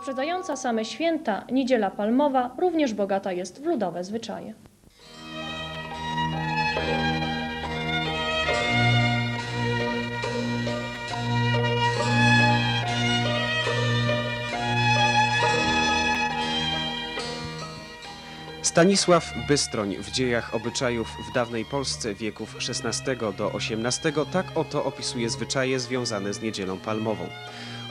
Poprzedzająca same święta, Niedziela Palmowa również bogata jest w ludowe zwyczaje. Stanisław Bystroń w dziejach obyczajów w dawnej Polsce wieków XVI do XVIII tak oto opisuje zwyczaje związane z Niedzielą Palmową.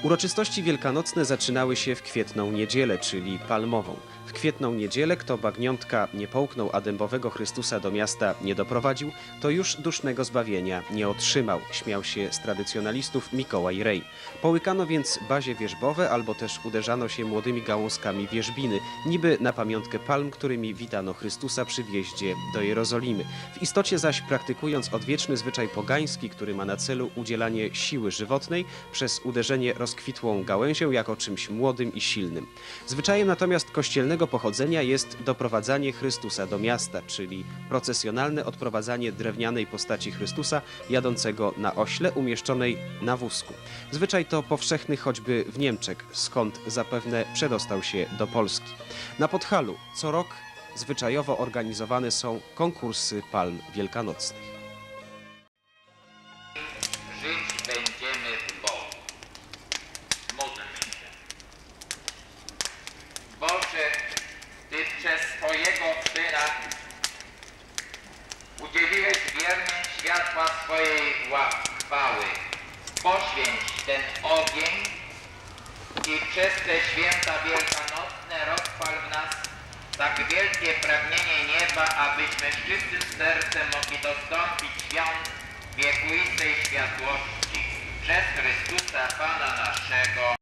Uroczystości wielkanocne zaczynały się w kwietną niedzielę, czyli palmową. W kwietną niedzielę, kto bagniątka nie połknął, a dębowego Chrystusa do miasta nie doprowadził, to już dusznego zbawienia nie otrzymał, śmiał się z tradycjonalistów Mikołaj Rej. Połykano więc bazie wierzbowe albo też uderzano się młodymi gałązkami wierzbiny, niby na pamiątkę palm, którymi witano Chrystusa przy wjeździe do Jerozolimy. W istocie zaś praktykując odwieczny zwyczaj pogański, który ma na celu udzielanie siły żywotnej przez uderzenie rozkwitłą gałęzią jako czymś młodym i silnym. Zwyczajem natomiast kościelnego pochodzenia jest doprowadzanie Chrystusa do miasta, czyli procesjonalne odprowadzanie drewnianej postaci Chrystusa jadącego na ośle umieszczonej na wózku. Zwyczaj to powszechny choćby w Niemczech, skąd zapewne przedostał się do Polski. Na Podhalu co rok zwyczajowo organizowane są konkursy palm wielkanocnych. Światła swojej chwały. Poświęć ten ogień i przez te święta wielkanocne rozpal w nas tak wielkie pragnienie nieba, abyśmy z sercem mogli dostąpić świąt wiekuistej światłości przez Chrystusa Pana naszego.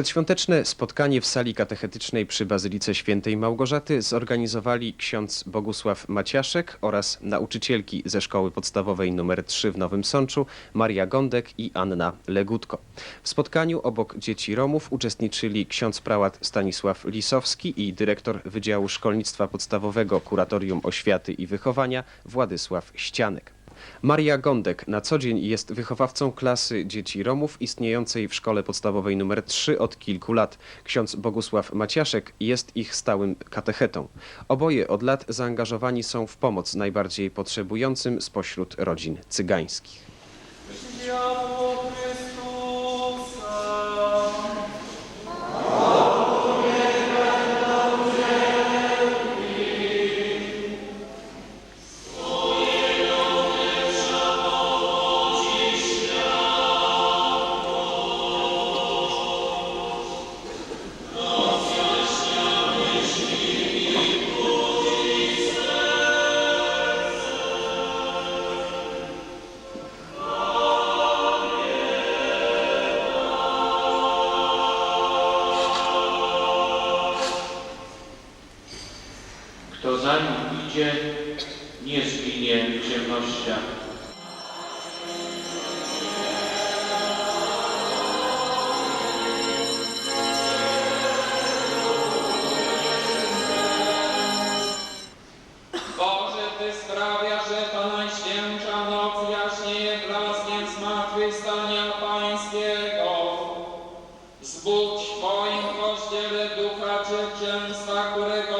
Przedświąteczne spotkanie w sali katechetycznej przy Bazylice Świętej Małgorzaty zorganizowali ksiądz Bogusław Maciaszek oraz nauczycielki ze szkoły podstawowej nr 3 w Nowym Sączu Maria Gądek i Anna Legutko. W spotkaniu obok dzieci Romów uczestniczyli ksiądz prałat Stanisław Lisowski i dyrektor Wydziału Szkolnictwa Podstawowego Kuratorium Oświaty i Wychowania Władysław Ścianek. Maria Gądek na co dzień jest wychowawcą klasy dzieci Romów istniejącej w szkole podstawowej nr 3 od kilku lat. Ksiądz Bogusław Maciaszek jest ich stałym katechetą. Oboje od lat zaangażowani są w pomoc najbardziej potrzebującym spośród rodzin cygańskich. Nie zginie w. Boże, Ty sprawia, że ta najświętsza noc jaśnieje blaskiem zmartwychwstania Pańskiego. Zbudź w Twoim Kościele ducha dziecięstwa, którego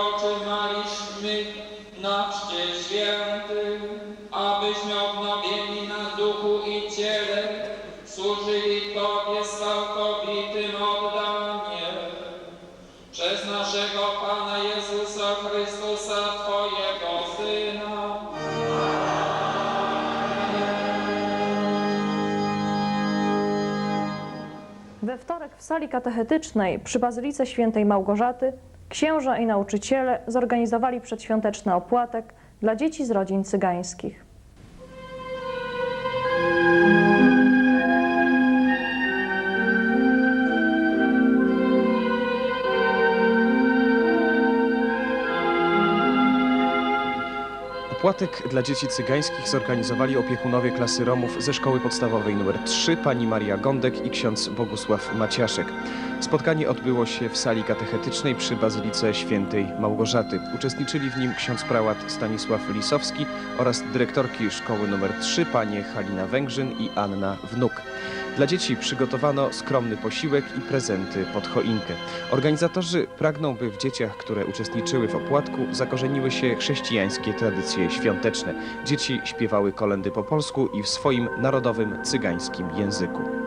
sali katechetycznej przy Bazylice Świętej Małgorzaty księża i nauczyciele zorganizowali przedświąteczny opłatek dla dzieci z rodzin cygańskich. Dla dzieci cygańskich zorganizowali opiekunowie klasy Romów ze szkoły podstawowej nr 3 pani Maria Gądek i ksiądz Bogusław Maciaszek. Spotkanie odbyło się w sali katechetycznej przy Bazylice Świętej Małgorzaty. Uczestniczyli w nim ksiądz prałat Stanisław Lisowski oraz dyrektorki szkoły nr 3 panie Halina Węgrzyn i Anna Wnuk. Dla dzieci przygotowano skromny posiłek i prezenty pod choinkę. Organizatorzy pragną, by w dzieciach, które uczestniczyły w opłatku, zakorzeniły się chrześcijańskie tradycje świąteczne. Dzieci śpiewały kolendy po polsku i w swoim narodowym cygańskim języku.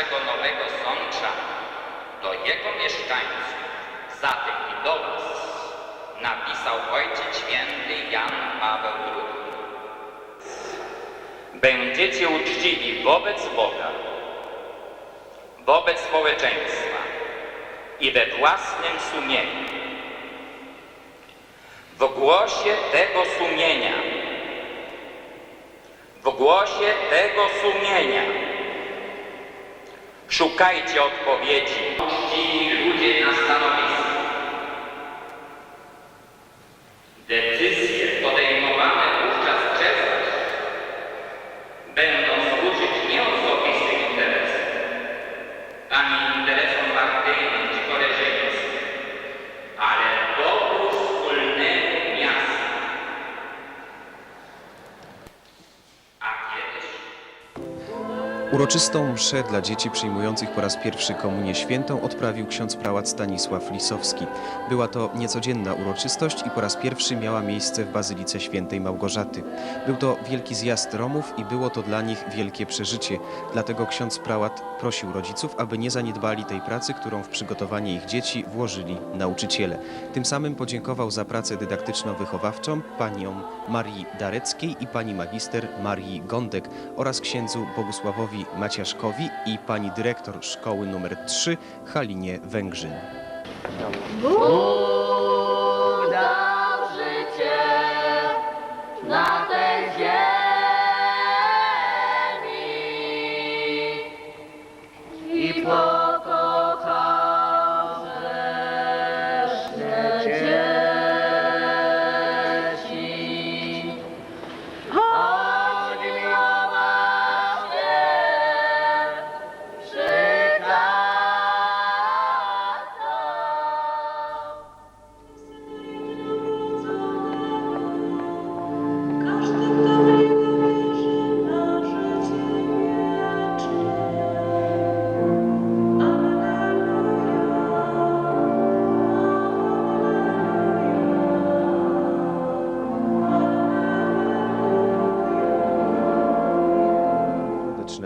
Naszego Nowego Sącza do jego mieszkańców, zatem i do Was, napisał Ojciec Święty Jan Paweł II. Będziecie uczciwi wobec Boga, wobec społeczeństwa i we własnym sumieniu. W głosie tego sumienia, w głosie tego sumienia Szukajcie odpowiedzi. Ludzie na stanowisku. Uroczystą mszę dla dzieci przyjmujących po raz pierwszy komunię świętą odprawił ksiądz prałat Stanisław Lisowski. Była to niecodzienna uroczystość i po raz pierwszy miała miejsce w Bazylice Świętej Małgorzaty. Był to wielki zjazd Romów i było to dla nich wielkie przeżycie. Dlatego ksiądz prałat prosił rodziców, aby nie zaniedbali tej pracy, którą w przygotowanie ich dzieci włożyli nauczyciele. Tym samym podziękował za pracę dydaktyczno-wychowawczą paniom Marii Dareckiej i pani magister Marii Gądek oraz księdzu Bogusławowi Maciaszkowi i pani dyrektor szkoły nr 3 Halinie Węgrzyn. Bóg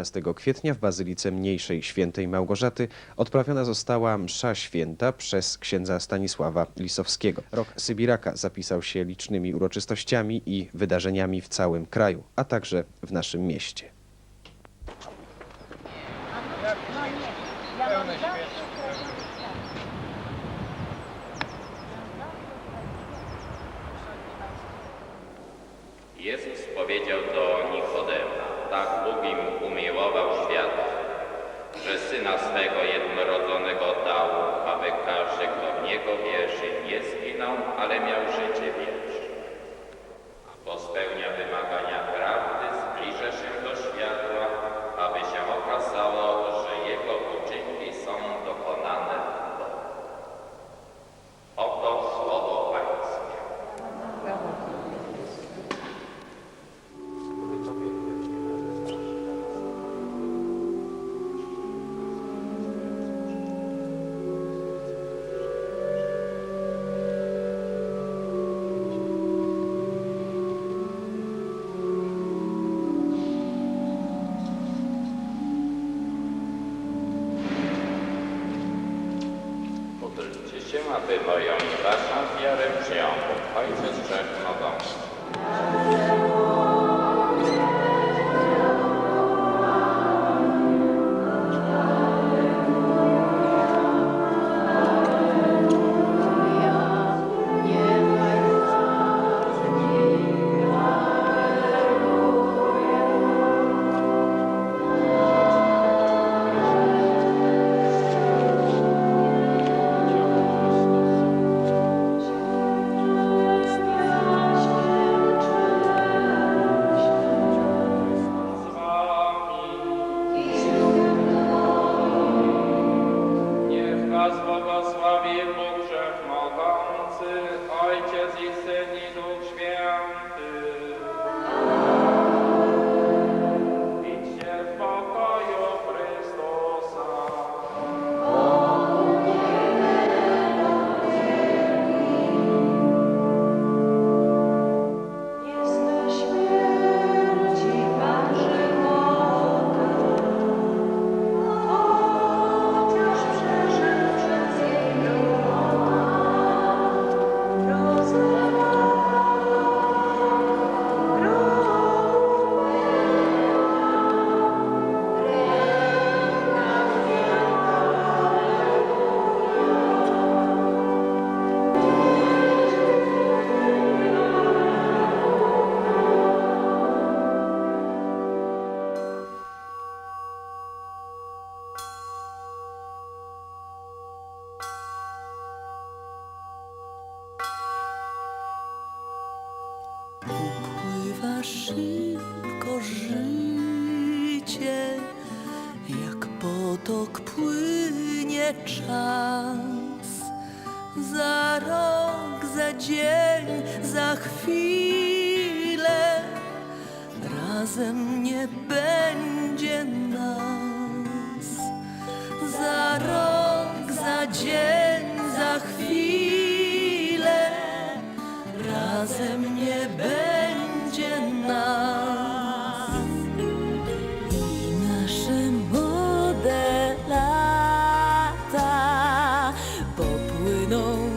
11 kwietnia w Bazylice Mniejszej Świętej Małgorzaty odprawiona została msza święta przez księdza Stanisława Lisowskiego. Rok Sybiraka zapisał się licznymi uroczystościami i wydarzeniami w całym kraju, a także w naszym mieście. Jezus powiedział do że Syna swego jednorodzonego dał, aby każdy, kto w Niego wierzy, nie zginął, ale miał życie wieczne. Benoît Вас, во вас, na chwilę razem nie będzie nas. Za rok, za dzień, za chwilę razem nie będzie nas. I nasze młode lata popłyną.